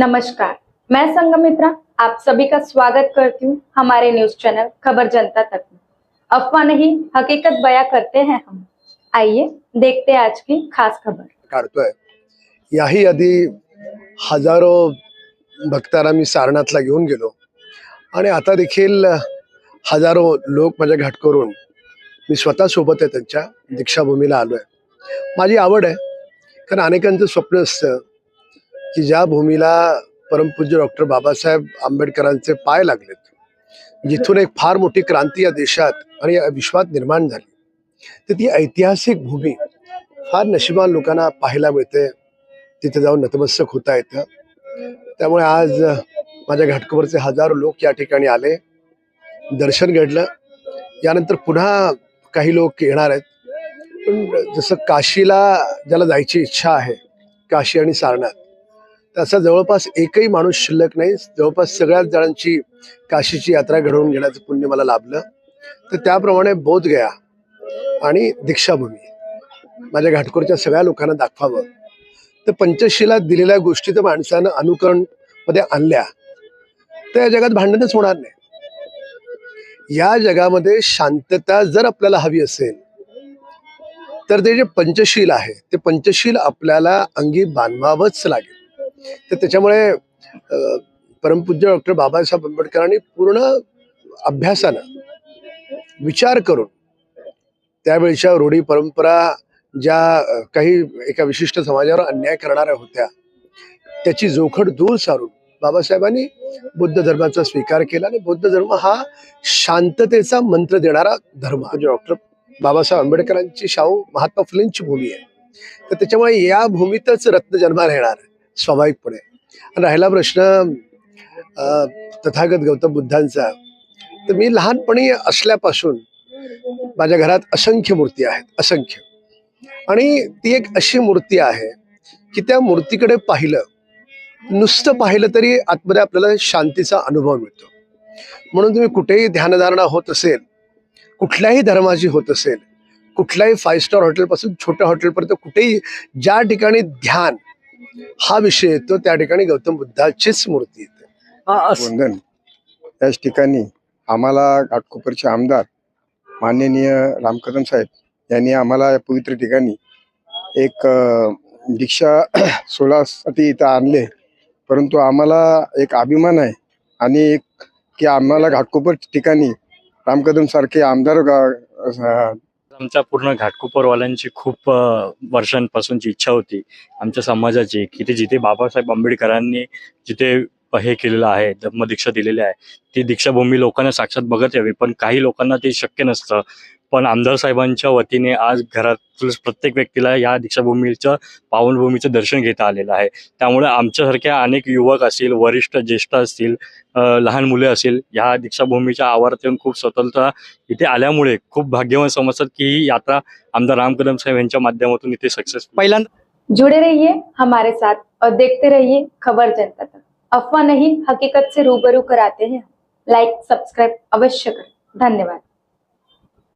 नमस्कार, मैं संगमित्रा आप सभी का स्वागत करती हूँ हमारे न्यूज़ चैनल खबर जनता तक में। अफवाह नहीं, हकीकत बयां करते हैं हम। आइए, देखते हैं आज की खास खबर। काढतोय याही आधी हजारो भक्तांना मी सारनाथला घेऊन गेलो। आता देखील हजारो लोक माझ्या घाट करून मी स्वतः सोबत आहे, त्यांच्या आलो आहे माझी आवड आहे, कारण अनेकांचं स्वप्न की ज्या भूमीला परमपूज्य डॉक्टर बाबासाहेब आंबेडकरांचे पाय लागलेत जिथून एक फार मोठी क्रांती या देशात आणि या विश्वात निर्माण झाली तर ती ऐतिहासिक भूमी फार नशिबान लोकांना पाहायला मिळते. तिथे जाऊन नतमस्तक होता येतं. त्यामुळे आज माझ्या घाटकोवरचे हजारो लोक या ठिकाणी आले. दर्शन घडलं. यानंतर पुन्हा काही लोक येणार आहेत. पण जसं काशीला ज्याला जायची इच्छा आहे काशी आणि सारनाथ तसा जवळपास एकही माणूस शिल्लक नाही. जवळपास सगळ्याच जणांची काशीची यात्रा घडवून घेण्याचं पुण्य मला लाभलं. तर त्याप्रमाणे बोधगया आणि दीक्षाभूमी माझ्या घाटकोरच्या सगळ्या लोकांना दाखवावं. तर पंचशीला दिलेल्या गोष्टी तर माणसानं अनुकरणमध्ये आणल्या. तर या जगात भांडणच होणार नाही. या जगामध्ये शांतता जर आपल्याला हवी असेल तर ते जे पंचशील आहे ते पंचशील आपल्याला अंगी बांधवावंच लागेल. तर त्याच्यामुळे अं, परमपूज्य डॉक्टर बाबासाहेब आंबेडकरांनी पूर्ण अभ्यासानं विचार करून त्यावेळच्या रूढी परंपरा ज्या काही एका विशिष्ट समाजावर अन्याय करणाऱ्या होत्या त्याची जोखड दूर सारून बाबासाहेबांनी बुद्ध धर्माचा स्वीकार केला आणि बुद्ध धर्म हा शांततेचा मंत्र देणारा धर्म म्हणजे डॉक्टर बाबासाहेब आंबेडकरांची शाहू महात्मा फुलेंची भूमी आहे. तर त्याच्यामुळे या भूमीतच रत्न जन्माला येणार आहे, स्वाभाविकपणे. राहिला प्रश्न तथागत गौतम बुद्धांचा. तर मी लहानपणी असल्यापासून माझ्या घरात असंख्य मूर्ती आहेत असंख्य. आणि ती एक अशी मूर्ती आहे की त्या मूर्तीकडे पाहिलं नुसतं पाहिलं तरी आतमध्ये आपल्याला शांतीचा अनुभव मिळतो. म्हणून तुम्ही कुठेही ध्यानधारणा होत असेल कुठल्याही धर्माची होत असेल कुठल्याही फाईव्ह स्टार हॉटेलपासून छोट्या हॉटेलपर्यंत कुठेही ज्या ठिकाणी ध्यान हा विषय येतो त्या ठिकाणी गौतम बुद्धाचीच मूर्ती येते. वंदन याच ठिकाणी आम्हाला घाटकोपरचे आमदार माननीय रामकदम साहेब यांनी आम्हाला या पवित्र ठिकाणी एक दीक्षा सोहळ्यासाठी इथं आणले. परंतु आम्हाला एक अभिमान आहे आणि एक की आम्हाला घाटकोपर ठिकाणी रामकदम सारखे आमदार आमचा आमच्या पूर्ण घाटकोपरवाल्यांची खूप वर्षांपासूनची इच्छा होती. आमच्या समाजाची की ते जिथे बाबासाहेब आंबेडकरांनी जिथे हे केलेलं आहे धम्मदीक्षा दिलेली आहे ती दीक्षाभूमी लोकांना साक्षात बघत यावी. पण काही लोकांना ते शक्य नसतं. पण आमदार साहेबांच्या वतीने आज घरातील प्रत्येक व्यक्तीला या दीक्षाभूमीचं पावनभूमीचं दर्शन घेता आलेलं आहे. त्यामुळे आमच्यासारख्या अनेक युवक असतील वरिष्ठ ज्येष्ठ असतील लहान मुले असतील या दीक्षाभूमीच्या आवारात येऊन खूप स्वतंत्र इथे आल्यामुळे खूप भाग्यवान समजतात की ही यात्रा आमदार राम कदम साहेब यांच्या माध्यमातून इथे सक्सेस पहिल्यांदा जुड़े रहिए हमारे साथ और देखते रहिए खबर जनता तक. अफवाह नहीं हकीकत से रूबरू कराते हैं लाइक सब्सक्राइब अवश्य करें. धन्यवाद.